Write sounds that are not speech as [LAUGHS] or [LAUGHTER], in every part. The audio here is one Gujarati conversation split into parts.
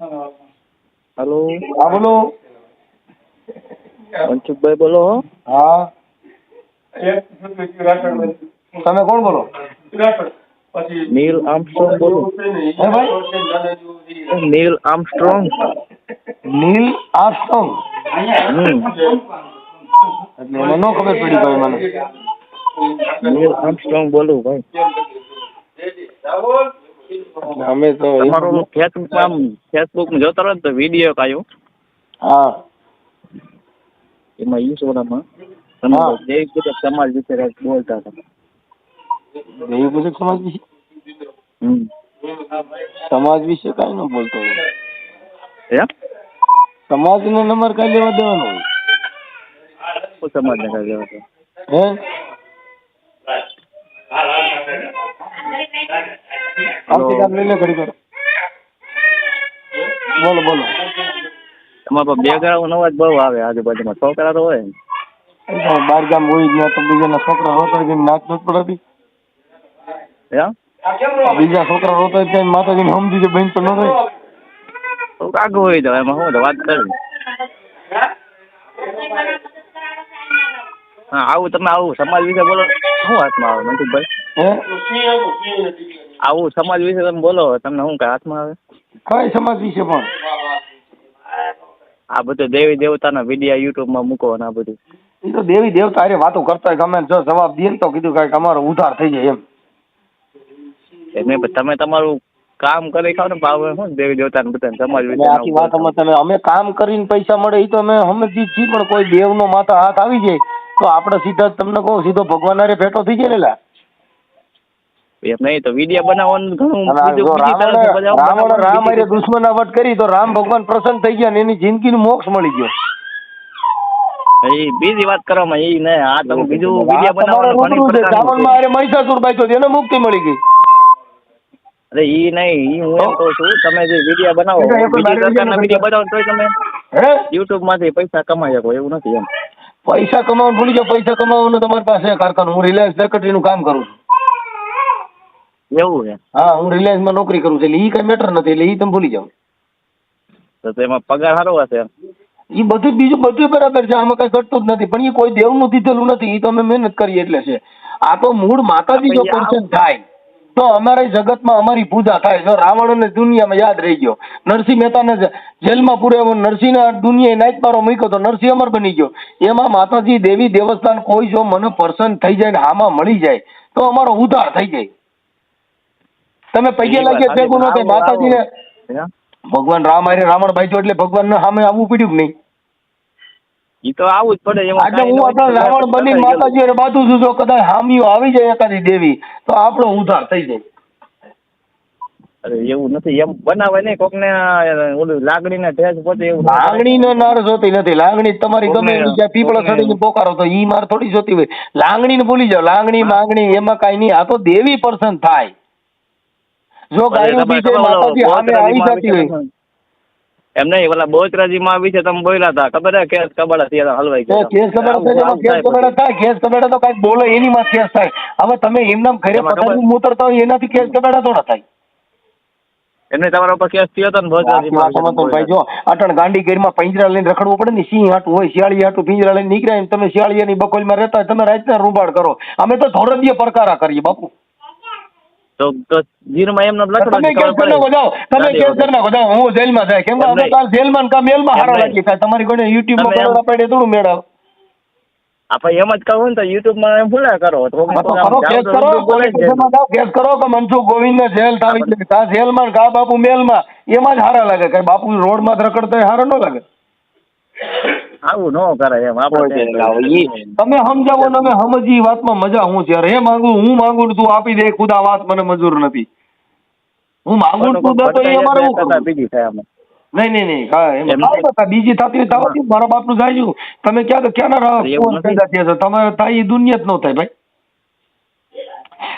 હલો. હા બોલો. મનસુખભાઈ બોલો હા. તમે કોણ બોલો? નીલ આર્મસ્ટ્રોંગ બોલો. હે ભાઈ? Neil Armstrong. Neil Armstrong. હમ. એટલે મને નો ખબર પડી ભાઈ મને. નીલ આર્મસ્ટ્રોંગ બોલું ભાઈ. અમે તો તમારું ફેસબુક આમ ફેસબુકમાં જોતો રહો ને તો વીડિયો કાયો હા. એમાં ઈશ્વરમાં. તમે દેવી પૂજક સમાજ વિશે કંઈક બોલતા હતા. દેવી પૂજક સમાજ વિશે? હમ. સમાજ વિશે કઈ ન બોલતો હે સમાજ નો નંબર કઈ લેવા દેવાનો સમાજ ને કઈ લેવા દે? હે. આવતી કામ લઈ લે ઘડી કર બોલો બોલો. એમાં બેકગ્રાઉન્ડ અવાજ બહુ આવે આજુબાજુમાં છોકરા તો હોય બાર ગામ હોય ગયા તો બીજાના છોકરા રોતા જઈને નાચ નથી પડાતી. હે બીજા છોકરા રોતા ત્યાં માતાજીને સમજી છે બેન તો ન થાય તો કાગો હોય તો એમાં શું વાત કરવી હા આવું તમે આવું સમાજ વિશે બોલો. શું હાથમાં આવે મનસુખભાઈ? હે? આવું સમાજ વિશે તમે બોલો તમને શું કઈ હાથમાં આવે? કઈ સમાજ વિશે પણ. આ બધું દેવી દેવતાના વીડિયો યુટ્યુબમાં મૂકો અને આ બધું. એ તો દેવી દેવતા અરે વાતો કરતા હોય ગમે જો જવાબ દે ને તો કીધું કાંઈક અમારો ઉધાર થઈ જાય એમ. એટલે તમે તમારું કામ કરી ખાવ ને ભાવ શું દેવી દેવતાને બધાને સમાજ વિશે આખી વાત અમે તમે અમે કામ કરીને પૈસા મળે એ તો અમે સમજી છીએ પણ કોઈ દેવનો માથા હાથ આવી જાય તો આપણે સીધા તમને કહું સીધો ભગવાન અરે ભેટો થઈ જાય ને લા. એમ નહીં તો વીડિયો બનાવવાનું ઘણું રાવણે રામ બીજી- દુશ્મનાવટ કરી તો રામ ભગવાન પ્રસન્ન થઈ ગયા ને એની જિંદગીનું મોક્ષ મળી ગયો. એ બીજી વાત કરવામાં એ ને આ તમે બીજું વીડિયો બનાવવાનું છે. હારે મહિષાસુર એને મુક્તિ મળી ગઈ. અરે ઈ નહીં ઈ હું એમ કહું છું તમે જે વિડિયા બનાવો તો બીજી વીડિયો બનાવો તોય તમે યુટ્યુબમાંથી પૈસા કમાઈ શકો એવું નથી એમ. પૈસા કમાવાનું ભૂલી જાઓ પૈસા કમાવાનું તમારી પાસે કારખાનું. હું રિલાયન્સ સેક્રેટરીનું કામ કરું છું. એવું છે? હા હું રિલાયન્સમાં નોકરી કરું છું એટલે ઈ કઈ મેટર નથી એટલે ઈ તમે ભૂલી જાઓ. તો તેમાં પગાર સારો હશે ઈ બધું બીજું બધું બરાબર છે આમાં કઈ ઘટતું જ નથી પણ એ કોઈ દેવનું દીધેલું નથી એ તો અમે મહેનત કરીએ એટલે છે. આ તો મૂળ માતાજી જો આપણે થાય. તો અમારા જગતમાં અમારી પૂજા થાય જો રાવણ અને દુનિયામાં યાદ રહી ગયો. નરસિંહ મહેતાને ને જેલમાં પૂર્યો નરસિંહના દુનિયાએ નાચ પારો મૂક્યો તો નરસિંહ અમર બની ગયો. એમાં માતાજી દેવી દેવસ્થાન કોઈ જો મને પર્સન થઈ જાય ને આમાં મળી જાય તો અમારો ઉધાર થઈ જાય. તમે પૈકે ઈ વાત લાગીએ ભેગું ન થાય આવો- માતાજીને ભગવાન રામ હારે રાવણ બાજ્યો એટલે ભગવાનને સામે આવવું પડ્યું કે નહીં? ઈ તો આવું જ પડે એમાં આજે હું આપણે રાવણ બની માતાજી હારે બાંધું છું જો કદાચ હામીઓ આવી જાય એકાદી દેવી તો આપણો ઉધાર થઈ જાય. અરે એવું નથી એમ બનાવે નહીં ઓલું ઠેસ પોતે એવું લાગણી ને નાર જોતી નથી લાગણી તમારી ગમે જ્યાં પીપળો ચડીને પોકારો તો ઈ માર થોડી જોતી હોય. લાગણી ને ભૂલી જાઓ લાગણી માંગણી એમાં કઈ નહીં આ તો દેવી પર્સન થાય. જો અરે ગાયું બીજે માતાજી સામે આવી જતી હોય. એમ નહીં ઓલા બહુચરાજીમાં વિશે તમે બોલ્યા હતા. ખબર હે કેસ કબાડા થયા હલવાઈ ગયા કેસ કબાડા કેસ કબાડા થાય કેસ કબાડા તો કાંઈક બોલે એની માં કેસ થાય. હવે તમે એમનામ ઘરે પથારી મૂતરતા હોય એનાથી કેસ કબાડા થોડા થાય. એમને તમારા ઉપર કેસ થયો હતો ને સમજતો ભાઈ જો અટણ ગાંડી ગેરમાં પંજરા લઈને રખડવું પડે ને સિંહ હાટું હોય શિયાળી હાટું પિંજરા લઈને નીકળ્યા ને તમે શિયાળીયાની બકોલમાં રહેતા હોય તમે રાતના રૂબાડ કરો. અમે તો ધોરણીય પડકારા કરીએ બાપુ. તો જીરમાં એમનો લખડો તમે કેસ કરી નાખો જાઓ તમે કેસ કરી નાખો જાઓ હું જેલમાં જાય. કેમ કે અમે કાલ જેલમાં કામ મેલમાં હારો લાગી થાય તમારી કોઈને યુટ્યુબમાં માં એમ- કરોડ થોડું મેળવ. આપણે એમ જ કહું ને તો યુટ્યુબમાં એમ ભૂલા કરો. તો કરો કેસ કરો કેસ કરો કે મનસુખ ગોવિંદને જેલ થાવી છે કા જેલમાં ને કા બાપુ મેલમાં. એમાં જ હારા લાગે. કઈ બાપુ રોડમાં માં રખડતા હારા ન લાગે. આવું ન કરાય એમ આપણે તમે સમજાવો ને અમે સમજી વાતમાં મજા હું છે. અરે માંગુ હું માંગુ તું આપી દે ખુદા વાત મને મંજૂર નથી. હું માંગુ તું દે તો એ અમારે બીજી થાય અમે નહીં નહીં નહીં બીજી થતી હોય દ્યો. મારા બાપનું જાય તમે ક્યાં તો ક્યાંના રહો? થાય ઈ દુનિયા જ ન થાય ભાઈ.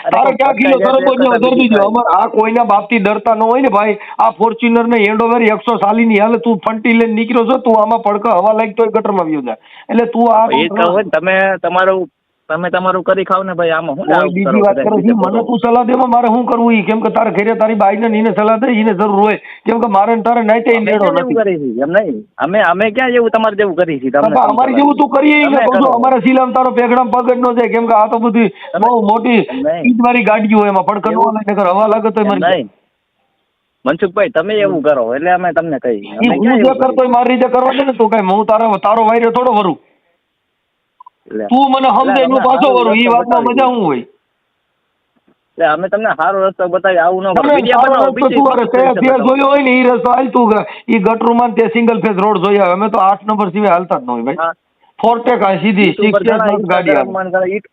તારે ક્યાં કિલો ફટકાઈ સરપંચ જાય તો વધારી દીધો થાય. આ કોઈના બાપથી ડરતા ન હોય ને ભાઈ આ ફોર્ચ્યુનર ને હેન્ડઓવર એકસો સાલીની હાલે તું ફંટી લઈને નીકળ્યો છો તું આમાં પડકા હવા લાગતો હોય ગટરમાં વ્યો જા એટલે તું આ ને, તમે તમારું તમે તમારું કરી ખાવ ને ભાઈ આમાં હું બીજી વાત કરું છું. મને તું સલાહ દેવા મારે શું કરવું ઈ? કેમ કે તારે ઘરે તારી બાઈ ને એને સલાહ દે એને જરૂર હોય. કેમ કે મારે તારે નાઈટે ક્યાં એવું નથી. કરી છે? એમ નહીં. અમે અમે ક્યાં જેવું તમારે જેવું કરી છે તમને અમારી જેવું તું કરીએ ને કહું છું, અમારા શીલામાં તારો પેગડામ પગડ નો છે જાય. કેમ કે આ તો બધી બહુ મોટી નહીં. મારી ગાડીઓ હોય એમાં એવું? હાલે નકર હવા લાગે તો મને નહીં. મનસુખભાઈ તમે એવું કરો એટલે અમે તમને કહી હું જે કરતો મારી રીતે કરવા દે ને તું કઈ હું તારો તારો વાયરો થોડો વરું. તું મને સમજે એનું પાછો કરું એ વાતમાં મજા શું હોય? એટલે અમે તમને સારો રસ્તો બતાવી આવું ન કરો. બનાવો બીજી. જોયો હોય ને એ રસ્તો હાલતું તું ઈ ગટરુમાં ને તે સિંગલ ફેસ રોડ જોયા અમે તો આઠ નંબર સિવાય હાલતા જ ન હોય ભાઈ. ફોરટેક આ સીધી સિક્સ ગાડી આવે ઇન્સ્ટાગ્રામમાં ઘણા યુટ-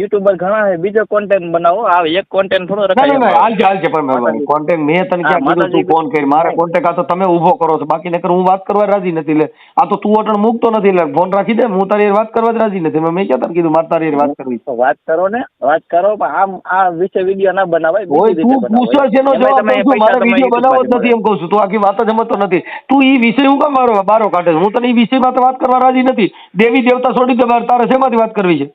યુટ્યુબર ઘણા છે બીજો કોન્ટેન્ટ બનાવો. આ એક કોન્ટેન્ટ થોડો રખાય ના. હાલશે હાલશે પણ માતાજી. કોન્ટેક્ટ મેં તને ક્યાં કીધું તું ફોન કરી મારા કોન્ટેક્ટ આ તો તમે ઊભો કરો છો. બાકી નકર હું વાત કરવા રાજી નથી લે આ તો તું અટણ મૂકતો નથી લે ફોન રાખી દે હું તારી વાત કરવા જ રાજી નથી. મેં ક્યાં તને કીધું મારે તારી વાત કરવી તો વાત કરો ને વાત કરો પણ આમ આ વિશે વીડિયો ના બનાવાય બીજી રીતે તું પૂછો છે નો જવાબ પૈસા મારે વીડિયો બનાવવો જ નથી એમ કહું છું. તું આખી વાત જ સમજતો નથી. તું ઈ વિષય હું કામ મારો બારો કાઢે હું તને ઈ વિષયમાં તો વાત કરવા રાજી નથી. દેવી દેવતા છોડી દે તારે શેમાંથી વાત કરવી છે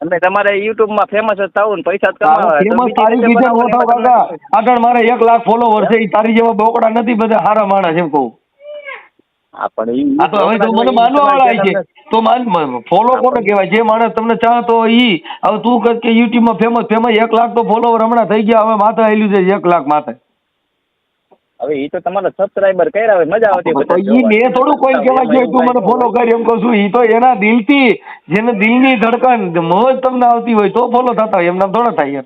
તમે તમારે યુટ્યુબમાં ફેમસ જ થવું ને પૈસા કમાવા ફેમસ તારી કાકા. આગળ મારે એક લાખ ફોલોવર છે ઈ તારી જેવા બોકડા નથી બધા હારા માણસ એમ કહું. પણ આ તો હવે તો મને માનવા વાળા છે. તો માન ફોલો કોને કહેવાય? જે માણસ તમને ચાહતો ઈ. હવે તું કે યુટ્યુબમાં ફેમસ ફેમસ એક લાખ તો ફોલોવર હમણાં થઈ ગયા હવે માથે આવેલું છે એક લાખ માથે. હવે એ તો તમારા સબસ્ક્રાઇબર કર્યા હોય મજા આવતી એ મેં થોડું કોઈ કહેવા જોઈએ તું મને ફોલો કરી. એમ કહું છું એ તો એના દિલથી જેને દિલની ધડકન મોજ તમને આવતી હોય તો ફોલો થતા હોય એમના થોડા થાય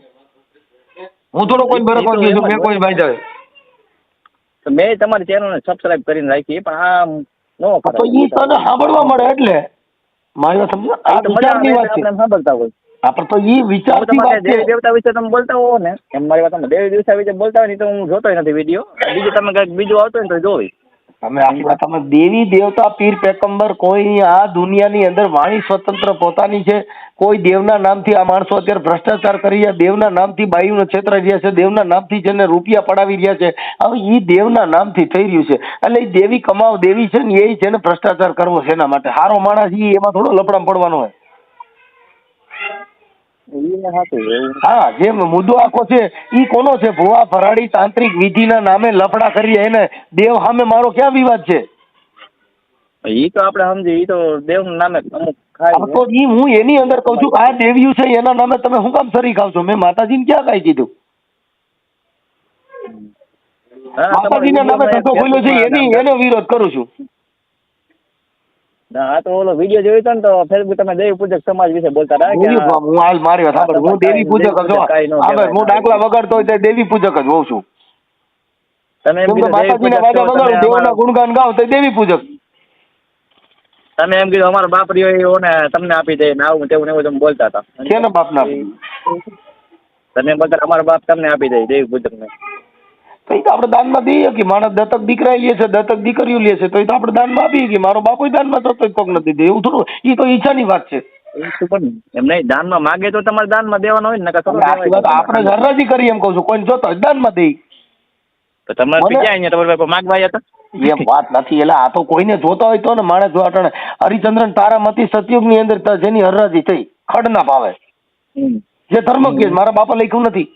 હું થોડો કોઈ બરક ગયો છું મેં કોઈ ભાઈ જાય તો મેં તમારી ચેનલને સબસ્ક્રાઇબ કરીને રાખી પણ આ નો તો એ તને સાંભળવા મળે એટલે. મારી વાત સમજો આ વિચારની વાત છે. સાંભળતા હોય. આપણે તો એ વિચારથી તમારે વાત છે. દેવતા વિશે તમે બોલતા હો ને. એમ મારી વાત દેવી દેવતા વિશે બોલતા હોય ને તો હું જોતોય નથી વીડિયો. બીજું તમે કંઈક બીજું આવતો હોય ને તો જોવી. તમે આખી વાત તમે દેવી દેવતા પીર પેકંબર કોઈ આ દુનિયાની અંદર વાણી સ્વતંત્ર પોતાની છે. કોઈ દેવના નામથી આ માણસો અત્યારે ભ્રષ્ટાચાર કરી રહ્યા દેવના નામથી બાયુને છેતરાઈ રહ્યા છે દેવના નામથી જેને રૂપિયા પડાવી રહ્યા છે. હવે એ દેવના નામથી થઈ રહ્યું છે. એટલે એ દેવી કમાવ દેવી છે ને એ છે ને ભ્રષ્ટાચાર કરવો છે એના માટે. હારો માણસ ઈ એમાં થોડો લફડામાં પડવાનો હોય. હા જે મુદ્દો આખો છે ઈ કોનો છે? ભુવા ભરાડી તાંત્રિક વિધિના નામે લફડા કરી એને દેવ સામે મારો ક્યાં વિવાદ છે? ઈ તો આપણે સમજી ઈ તો દેવ નામે અમુક તો ઈ હું એની અંદર કહું છું આ દેવ્યું છે એના નામે તમે શું કામ સરી ખાવ છો મેં માતાજીને ક્યાં કાંઈ કીધું? હા, માતાજીના નામે ધંધો ખોલ્યો છે એની એનો વિરોધ કરું છું. આ તો ઓલો વીડિયો જોયો હતો ને તો ફેસબુક તમે દેવી પૂજક સમાજ વિશે બોલતા હતા કે હું હાલ મારી વાત સાંભળ. હું દેવી પૂજક જ છું હા ડાકલા વગાડતો હોય તો દેવી પૂજક જ હોઉં છું. તમે એમ કીધું માતાજીના વાજા વગાડું દેવના ગુણગાન ગાવ તો દેવી પૂજક. તમે એમ કીધું અમારા બાપ રહ્યો એવો ને તમને આપી દે ને આવું તેવું ને એવું તમે બોલતા હતા. કેના બાપના તમે બધા અમારા બાપ તમને આપી દે દેવી પૂજક ને તો એ તો આપણે દાનમાં દઈએ કે માણસ દત્તક દીકરા લે છે દત્તક દીકરીઓ લે છે તો એ તો આપણે દાનમાં આપીએ કે મારો બાપો દાનમાં તો કોક નથી દે. એવું થોડું એ તો ઈચ્છાની વાત છે. એમ નહીં દાનમાં માગે તો તમારે દાનમાં દેવાનો હોય ને આપણે હરરાજી કરી એમ કહું છું. કોઈ જોતો દાનમાં દઈ તો તમારે મને- અહીંયા તમારા બાપા માગવા આવ્યા હતા? એમ વાત નથી. એટલે આ તો કોઈને જોતા હોય તો ને માણસ જો અટાણે હરિચંદ્રન તારામતી સતયુગની અંદર જેની હરરાજી થઈ ખડ ના પાવે જે ધર્મ કે મારા બાપા લખ્યું નથી.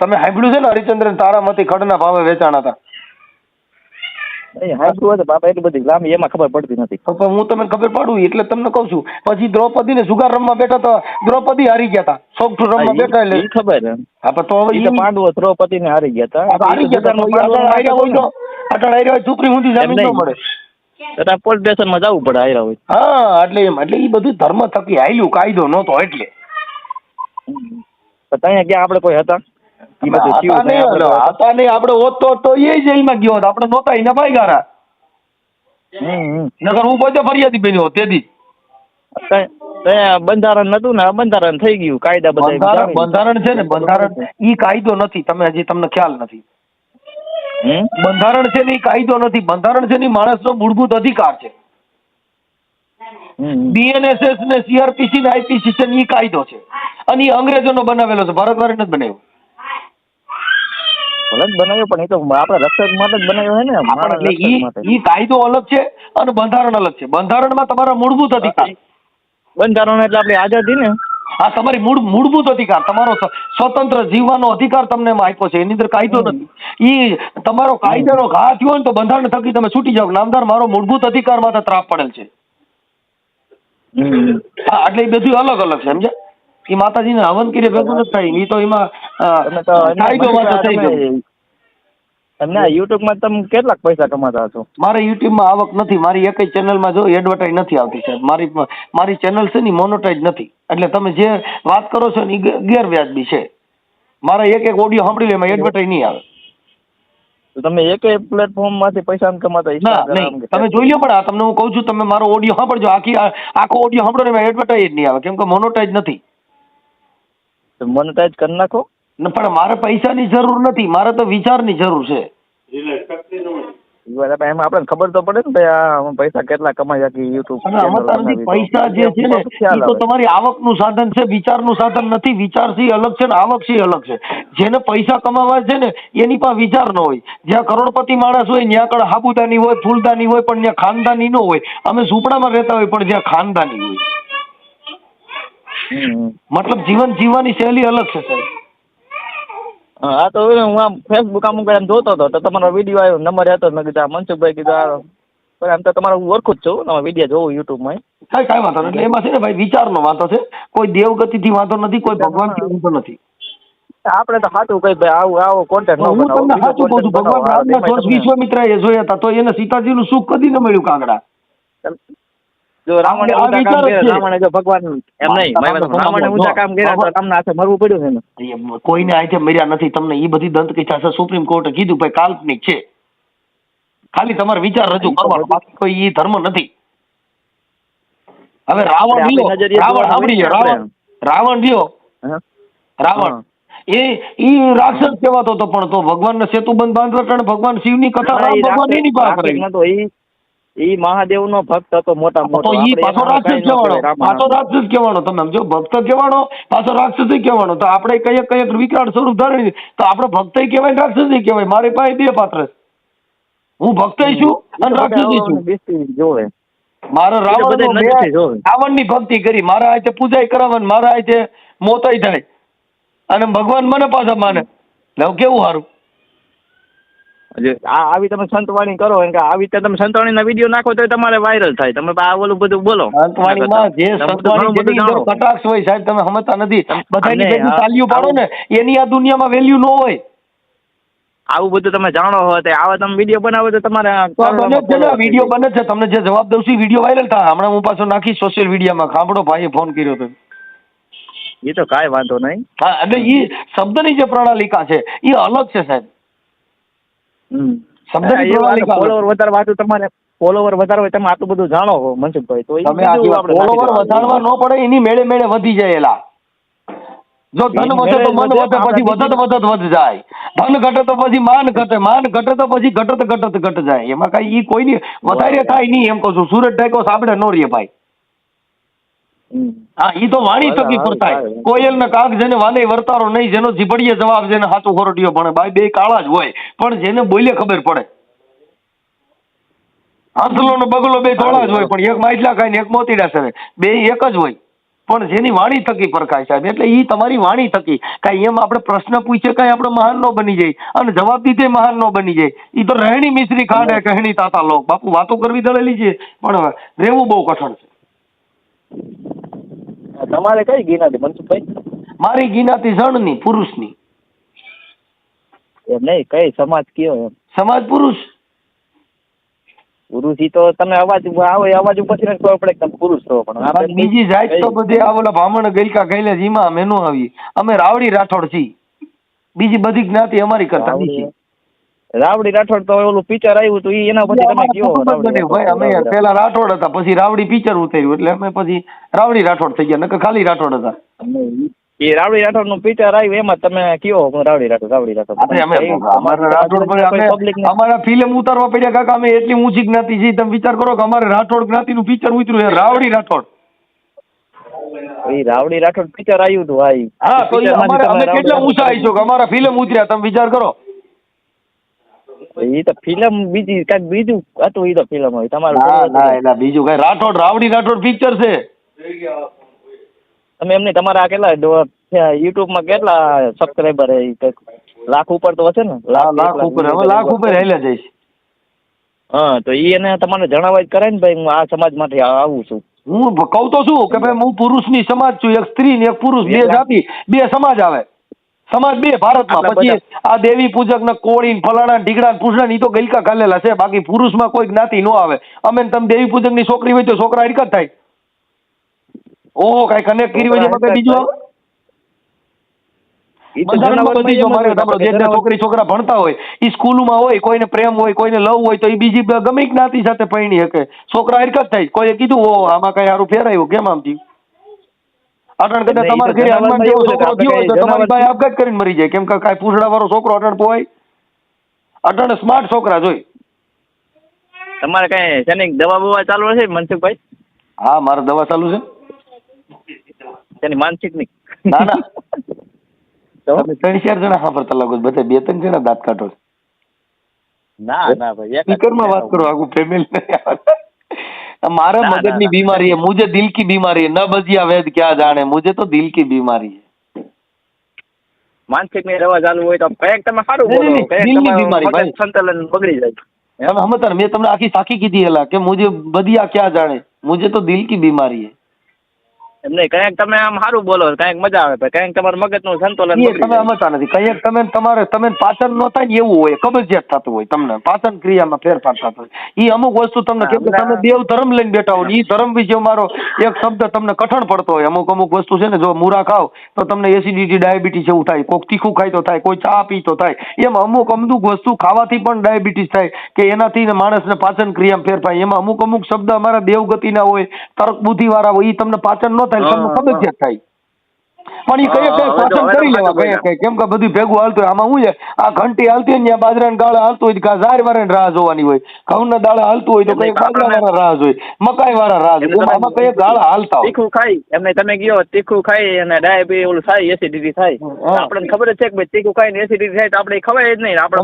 તમે સાંભળ્યું છે ને હરિચંદ્રન તારામતી ખડના ભાવે વેચાણ હતા? બાપા એટલી બધી લાંબી એમાં ખબર પડતી નથી. હું તમને ખબર પડું એટલે તમને કહું છું. પછી દ્રૌપદી ને સુગાર રમવા બેઠા તો દ્રૌપદી હારી ગયા હતા. સોગઠું રમવા બેઠા એટલે ખબર હા તો હવે ઈ તો ઈ- પાંડવો દ્રૌપદી ને હારી ગયા હતા. હારી ગયા હતા હોય સુધી એમ જામીન ન મળે. પોલીસ સ્ટેશનમાં જવું પડે હાર્યા હોય. હા એટલે એમ એટલે એ બધું ધર્મ થકી હાલ્યું કાયદો નહોતો એટલે. ત્યાં ક્યાં આપણે કોઈ હતા? હતા નહીં, આપણે- હતા તો તો એ જેલમાં ગયો આપણે નહોતા એને ભાગ્યા હમ, હમ. હું પોતે ફરિયાદી બન્યો તેથી. બંધારણ નતું ને આ બંધારણ થઈ ગયું કાયદા બધા બંધારણ છે ને બંધારણ ઈ કાયદો નથી તમે હજી તમને ખ્યાલ નથી. બંધારણ છે ને ઈ કાયદો નથી બંધારણ છે ને માણસ માણસનો મૂળભૂત અધિકાર છે. બીએનએસએસ ને સીઆરપીસી ને આઈપીસી છે ને ઈ કાયદો છે. અને ઈ અંગ્રેજોનો બનાવેલો છે ભારત વાળાને જ બનાવ્યો. ભલે જ બનાવ્યો પણ એ તો આપણે રક્ષક માટે જ બનાવ્યો છે ને એટલે ઈ કાયદો અલગ છે અને બંધારણ અલગ છે. બંધારણમાં તમારા મૂળભૂત અધિકાર. બંધારણ એટલે આપણી આઝાદી ને. આ તમારી મૂળ મૂળભૂત અધિકાર તમારો સ્વતંત્ર જીવવાનો અધિકાર તમને આપ્યો છે. એની અંદર કાયદો નથી. ઈ તમારો કાયદાનો ઘા થયો ને તો બંધારણ થકી તમે છૂટી જાઓ. નામદાર મારો મૂળભૂત અધિકાર માથે ત્રાપ પડેલ છે. હા એટલે એ બધું અલગ અલગ છે સમજ્યા? એ માતાજીને હવન કરી ભેગું નથી થાય. એ તો એમાં કાયદો માથે થઈ ગયો. એમને યુટ્યુબમાં તમે કેટલાક પૈસા કમાતા છો મારે યુટ્યુબમાં આવક નથી. મારી એક જ ચેનલમાં જો એડવર્ટાઇઝ નથી આવતી સાહેબ. મારી મારી ચેનલ છે ને મોનોટાઇઝ નથી. એટલે તમે જે વાત કરો છો ને એ ગેરવ્યાજબી છે. મારા એક એક ઓડિયો સાંભળી લે એમાં એડવર્ટાઇઝ નહીં આવે. તો તમે એક પ્લેટફોર્મમાંથી પૈસા કમાતા ના નહીં. તમે જોઈ લો પણ આ તમને હું કહું છું તમે મારો ઓડિયો સાંભળજો. આખી આખો ઓડિયો સાંભળો ને એમાં એડવર્ટાઇઝ નહીં આવે. કેમ કે મોનોટાઇઝ નથી. તો મોનેટાઈઝ કરી નાખો. ને પણ મારે પૈસાની જરૂર નથી. મારે તો વિચારની જરૂર છે. એમાં આપણને ખબર તો પડે ને ભાઈ આ પૈસા કેટલા કમાઈ શકી યુટ્યુબ પૈસા જે છે ને એ તો તમારી આવકનું સાધન છે વિચારનું સાધન નથી. વિચાર સી અલગ છે ને આવક સી અલગ છે. જેને પૈસા કમાવા છે ને એની પાસે વિચાર ન હોય. જ્યાં કરોડપતિ માણસ હોય ત્યાં આગળ હાબુદાની હોય ફૂલદાની હોય પણ ત્યાં ખાનદાની ન હોય. અમે ઝૂંપડામાં રહેતા હોય પણ જ્યાં ખાનદાની હોય. મતલબ જીવન જીવવાની શૈલી અલગ છે સાહેબ. હા તો હું આમ ફેસબુક આમ આમ જોતો હતો તો તમારો વીડિયો આવ્યો નંબર હતો મેં કીધું આ મનસુખભાઈ કીધું આ પણ આમ તો તમારો હું ઓળખું જ છું તમારા વીડિયો જોઉં યુટ્યુબમાં. કાંઈ કાંઈ વાંધો નહીં. એટલે એમાં છે ને ભાઈ વિચારનો વાંધો છે. કોઈ દેવગતિથી વાંધો નથી કોઈ ભગવાનથી વાંધો નથી. આપણે તો સાચું કઈ ભાઈ આવું આવો કોન્ટેક્ટ નો હું તમને સાચું કહું છું. ભગવાન રામના સોળ એ જોયા હતા તો એને સીતાજીનું સુખ કદી ન મળ્યું કાંગડા. જો રાવણે ઊંચા કામ કર્યા રાવણે જો ભગવાન એમ નહીં રાવણે ઊંચા કામ કર્યા તો તમને હાથે મરવું પડ્યું છે ને. કોઈને આજે મર્યા નથી તમને એ બધી દંતકથા છે સુપ્રીમ કોર્ટે કીધું ભાઈ કાલ્પનિક છે. ખાલી તમારે વિચાર રજૂ કરવાનો બાકી કોઈ ઈ ધર્મ નથી. હવે રાવણ રાવણ ને રાવણ રાવણ રાવણ. એ ઈ રાક્ષસ કહેવાતો હતો પણ તો ભગવાનને સેતુબંધ બાંધવા કારણે ભગવાન શિવની કથા ભગવાન એની પાસે તો ઈ મહાદેવ નો ભક્ત હતો મોટા મોટો. ઈ પાછો રાક્ષસ કહેવાનો પાછો રાક્ષસ કહેવાનો તમે સમજો ભક્ત કહેવાનો પાછો રાક્ષસ કહેવાનો તો આપણે કઈ કઈ વિકરાળ સ્વરૂપ ધારણ તો આપણે ભક્ત કહેવાય રાક્ષસ કહેવાય? મારી પાસે બે પાત્ર હું ભક્ત છું અને રાક્ષસ છું. જોવે. મારે રાવણ રાવણની ભક્તિ કરી. મારા હાથે પૂજાય કરાવવાની મારા હાથે મોતાય થાય. અને ભગવાન મને પાછા માને. કેવું સારું આ આવી તમે સંતવાણી કરો કે આવી રીતે તમે સંતવાણીના વીડિયો નાખો તો તમારે વાયરલ થાય. તમે આ ઓલું બધું બોલો. સંતવાણીમાં જે સંતવાણી. કટાક્ષ હોય સાહેબ તમે સમજતા નથી. બધાની તાલીઓ પાડો ને એની આ દુનિયામાં વેલ્યુ ન હોય. આવું બધું તમે જાણો હો તે આવા તમે વીડિયો બનાવો તો તમારે બને છે ને વીડિયો બને છે. તમને જે જવાબ દઉં છું વીડિયો વાયરલ થાય. હમણાં હું પાછો નાખી સોશિયલ મીડિયામાં ખાંભડો ભાઈએ ફોન કર્યો તો. એ તો કાંઈ વાંધો નહીં. હા એટલે એ શબ્દની જે પ્રણાલિકા છે એ અલગ છે સાહેબ હમ. શબ્દની એ વાત પ્રણાલિકા ફોલોવર વધારવા હાટુ તમારે ફોલોવર વધારવા તમે આટલું બધું જાણો મનસુખભાઈ. તો તમે ફોલોવર વધારવા ન પડે એની મેળે મેળે વધી જાય એલા. જો ધન વધે તો મન વધે પછી વધત વધત વધ જાય. ધન ઘટે તો પછી માન ઘટે માન ઘટે તો પછી ઘટત ઘટત ઘટ જાય. એમાં કઈ ઈ કોઈની વધારે થાય નહીં એમ કહું છું. સુરત ટાઈકો સાંભળે નો રે ભાઈ. હા ઈ તો વાણી થકી ફરતાય. કોયલ ને કાગ જેને વાલે વર્તારો નહીં જેનો જીભડીએ જવાબ જેને હાથું ખોરડીયો ભણે. ભાઈ બે કાળા જ હોય પણ જેને બોલે ખબર પડે. હંસલો નો બગલો બે ધોળા જ હોય પણ એક માઇટલા ખાય ને એક મોતીડા સરે બે એક જ હોય. પણ જેની વાણી થકી પરખાય સાહેબ એટલે ઈ તમારી વાણી થકી કાંઈ એમ આપણે પ્રશ્ન પૂછીએ કાંઈ આપણે મહાન નો બની જાય. અને જવાબ દીધે મહાન નો બની જાય. એ તો રહેણી મિશ્રી કાઢે કહેણી તાતા લોક. બાપુ વાતો કરવી દળેલી છે પણ હવે રહેવું બહુ કઠણ છે. તમારે કઈ ગીનાથી મનસુખભાઈ? મારી ગિનાતી જણની પુરુષની. એમ નહીં કઈ સમાજ કયો એમ? સમાજ પુરુષ. પુરુષ તો તમે અવાજ આવો અવાજ ઉપરથી નથી ખબર પડે કે તમે પુરુષ છો પણ બીજી જાત તો બધી આ ઓલા બ્રાહ્મણ ગઈકા ગયેલા જીમાં અમે નો આવી. અમે રાવડી રાઠોડ છીએ બીજી બધી જ્ઞાતિ અમારી કરતા નથી. રાવડી રાઠોડ તો ઓલું પિક્ચર આવ્યું તો એના પછી તમે કયો. ભાઈ અમે પેલા રાઠોડ હતા પછી રાવડી પિક્ચર ઉતર્યું એટલે અમે પછી રાવડી રાઠોડ થઈ ગયા નકર ખાલી રાઠોડ હતા. એ રાવડી રાઠોડનું પિક્ચર આવ્યું એમાં તમે કયો રાવડી રાઠોડ રાવડી રાઠોડ? અમારા ફિલ્મ ઉતારવા પડ્યા કાકા અમે એટલી ઊંચી જ્ઞાતિ છે તમે વિચાર કરો કે અમારે રાઠોડ જ્ઞાતિ નું પિક્ચર ઉતર્યું રાવડી રાઠોડ. એ રાવડી રાઠોડ પિક્ચર આવ્યું હતું હા તો અમે કેટલા ઊંચા આવીશું કે અમારા ફિલ્મ ઉતર્યા તમે વિચાર કરો. ઈ તો ફિલ્મ બીજી કંઈક બીજું હતું એ તો ફિલ્મ હોય. તમારું ના ના એટલે બીજું કઈ. રાઠોડ રાવડી રાઠોડ પિક્ચર છે. તમે એમને તમારા કેટલા યુટ્યુબમાં કેટલા સબસ્ક્રાઈબર એ કંઈક? લાખ ઉપર તો હશે ને? લાખ ઉપર હવે લાખ ઉપર હેલા જઈશ. હા તો એ એને તમારે જણાવવા જ કરાય ને ભાઈ હું આ સમાજમાંથી આવું છું. હું કહું તો છું કે ભાઈ હું પુરુષની સમાજ છું. એક સ્ત્રી ને એક પુરુષ બે જાતિ બે સમાજ આવે. સમાજ બે ભારતમાં. પછી આ દેવી પૂજક ને કોળી ફલાણા ઢીકડા પૂછડા ની તો ગલકા ખાલેલા છે. બાકી પુરુષમાં કોઈ જ્ઞાતિ નો આવે. અમે તમે દેવી પૂજકની છોકરી હોય તો છોકરા હરકત થાય. ઓહો કઈ કનેક્ટ કરી હોય એમાં બીજો છોકરી છોકરા ભણતા હોય એ સ્કૂલમાં હોય કોઈને પ્રેમ હોય કોઈને લવ હોય તો એ બીજી ગમે જ્ઞાતિ સાથે પરણી શકે. છોકરા હરકત થાય. કોઈએ કીધું ઓ આમાં કઈ સારું ફેરાયું કેમ આમ થયું? અટણ કદા તમારા ઘરે હનુમાન જેવો છે છોકરો થયો હોય તો તમારી ભાઈ આપઘાત કરીને મરી જાય. કેમ કે કાંઈ પૂછડા વાળો છોકરો અટણ પોય અટણ સ્માર્ટ છોકરા જોઈ. તમારે કઈ શેની દવા બવા ચાલુ હશે મનસુખભાઈ? હા મારે દવા ચાલુ છે. તેની માનસિકની ના. ના [LAUGHS] તમે ત્રણ ચાર જણા સાંભળતા લાગો બધા. બે ત્રણ જણા દાંત કાઢો છો. ના ના ભાઈ સ્પીકરમાં વાત કરો આખું ફેમિલી મારા મગજની બીમારી મુજે દિલ કી બીમારી ન બજિયા વેદ ક્યાં જાણે? મુજે તો દિલ કી બીમારી હે. માનસિકની રવા ચાલુ હોય તો કંઈક તમે સારું બોલો દિલની બીમારી ભાઈ. સંતુલન બગડી જાય. હમ હમ તને મેં તમને આખી સાખી કીધી હેલા કે મુજે બદિયા ક્યાં જાણે? મુજે તો દિલ કી બીમારી હે. એમ નહીં કંઈક તમે આમ સારું બોલો કંઈક મજા આવે પણ કંઈક તમારું મગજનું સંતુલન તમે સમજતા નથી કંઈક તમે તમારે તમે પાચન ન થાય ને એવું હોય કબજિયાત થતું હોય તમને. પાચન ક્રિયામાં ફેરફાર થતો હોય. એ અમુક વસ્તુ તમને કેમ કે તમે દેવ ધર્મ લઈને બેઠા હોય એ ધર્મ વિશે મારો એક શબ્દ તમને કઠણ પડતો હોય. અમુક અમુક વસ્તુ છે ને જો મૂરા ખાવ તો તમને એસિડિટી ડાયાબિટીસ એવું થાય. કોઈક તીખું ખાય તો થાય કોઈ ચા પી તો થાય. એમ અમુક અમુક વસ્તુ ખાવાથી પણ ડાયાબિટીસ થાય કે એનાથી ને માણસને પાચન ક્રિયામાં ફેરફાર એમાં અમુક અમુક શબ્દ અમારા દેવગતિના હોય તર્ક બુદ્ધિ વાળા હોય એ તમને પાચન ન થાય. તમને હા, કબજિયાત થાય? પણ એ કઈ કઈ હવે કરી લેવા કઈ કઈ? કેમ કે બધું ભેગું હાલતું હોય. આમાં શું છે? આ ઘંટી હાલતી હોય ને ત્યાં બાજરાના ગાળા હાલતું હોય તો ઝાર વાળા રાહ જોવાની હોય. ઘઉંના દાળા હાલતું હોય તો કઈ બાજરા વાળા રાહ જોઈ. મકાઈ વાળા રાહ જોઈ. આમાં કઈ ગાળા હાલતા હોય. તીખું ખાઈ. એમને તમે ગયો તીખું ખાઈ અને ડાયાબિટીસ ઓલું થાય એસિડિટી થાય. આપણને ખબર જ છે કે ભાઈ તીખું ખાઈને એસિડિટી થાય તો આપણે ખબર જ નહીં. આપણે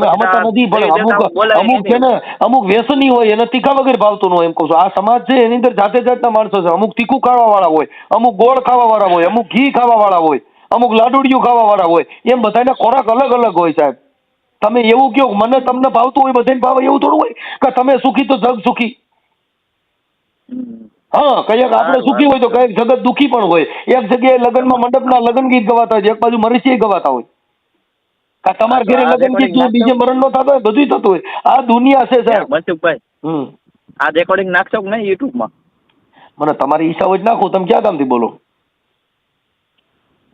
અમુક છે ને અમુક વ્યસની હોય એને તીખા વગર ભાવતું ન હોય એમ કહું છું. આ સમાજ છે એની અંદર જાતે જાતના માણસો છે. અમુક તીખું ખાવા વાળા હોય અમુક ગોળ ખાવા વાળા હોય અમુક ઘી ખાવા વાળા હોય અમુક લાડુડિયું ખાવા વાળા હોય એમ બધાને ખોરાક અલગ અલગ હોય સાહેબ. તમે એવું કહો મને તમને ભાવતું હોય બધાને ભાવે એવું થોડું હોય કે તમે સુખી તો જગ સુખી. હા કંઈક આપણે સુખી હોય તો કંઈક જગત દુખી પણ હોય. એક જગ્યાએ લગ્નમાં મંડપના લગ્ન ગીત ગવાતા હોય એક બાજુ મરસીએ ગવાતા હોય. કા તમારા ઘરે આ લગ્ન recording બીજે મરણ નો થતો હોય બધું થતું હોય. આ દુનિયા છે સાહેબ. મનસુખભાઈ હમ. આ રેકોર્ડિંગ નાખશો કે નહીં યુટ્યુબમાં મને તમારી ઈચ્છા હોય જ નાખું તમે ક્યાં ગામથી બોલો?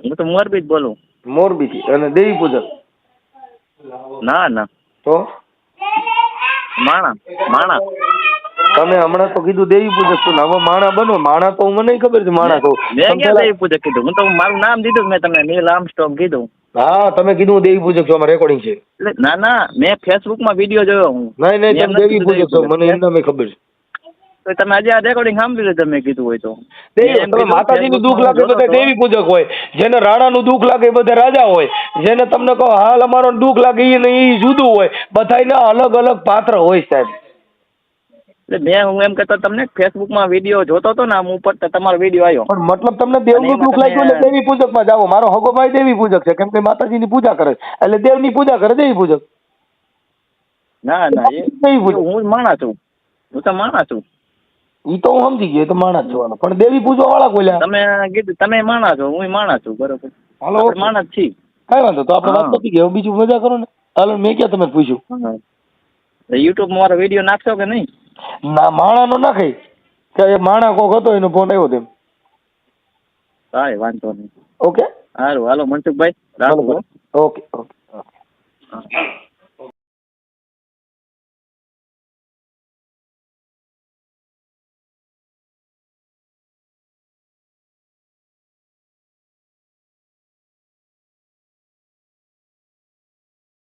હું તો મોરબી જ બોલું. મોરબીથી અને દેવી પૂજક ના ના. તો? માણા માણા. તમે હમણાં તો કીધું દેવી પૂજક છું હવે માણા બનો. માણા તો મને ખબર છે માણા તો. મેં ક્યાં દેવી પૂજક કીધું? હું તો મારું નામ દીધું મેં તમને નીલ આર્મસ્ટ્રોંગ કીધું. હા તમે કીધું હું દેવી પૂજક છો અમારે રેકોર્ડિંગ છે. ના ના મેં ફેસબુકમાં વીડિયો જોયો હું. નહીં નહીં તમે દેવી પૂજક છો મને એમ નામે ખબર છે. તો તમે આજે આ રેકોર્ડિંગ સાંભળી લીધું તમે કીધું હોય તો? તમે માતાજીનું દુઃખ લાગે બધા દેવી પૂજક હોય જેને રાણાનું દુઃખ લાગે એ બધા રાજા હોય જેને તમને કહો હાલ અમારો દુઃખ લાગે એ ને એ જુદું હોય. બધાયના અલગ અલગ પાત્ર હોય સાહેબ. એટલે મેં હું એમ કહેતો તમને ફેસબુકમાં વીડિયો જોતો હતો ને આમ ઉપર તમારો વીડિયો આવ્યો. પણ મતલબ તમને દેવનું દુઃખ લાગ્યું એટલે દેવી પૂજકમાં જાવ મારો હગો ભાઈ દેવી પૂજક છે કેમ કે માતાજીની પૂજા કરે એટલે દેવની પૂજા કરે દેવી પૂજક. ના ના એ પૂજક. હું માણા છું. હું તો માણા છું. ઈ તો હું સમજી ગયો એ તો માણસ જોવાનો. પણ દેવી પૂજવા વાળા કોઈ તમે કીધું તમે માણા છો હું માણા છું બરોબર. હાલો આપણે માણા છીએ. કઈ વાંધો તો આપણે વાત. પતી ગઈ. બીજું મજા કરો ને. હાલો મેં ક્યાં તમે પૂછ્યું? યુટ્યુબ મારો વીડિયો નાખશો કે નહીં? ના માણાનો નાખાય કે એ માણા કોક હતો એનો ફોન આવ્યો તેમ. કાંઈ વાંધો નહીં. ઓકે? સારું હાલો મનસુખભાઈ રાખો ઓકે ઓકે ઓકે.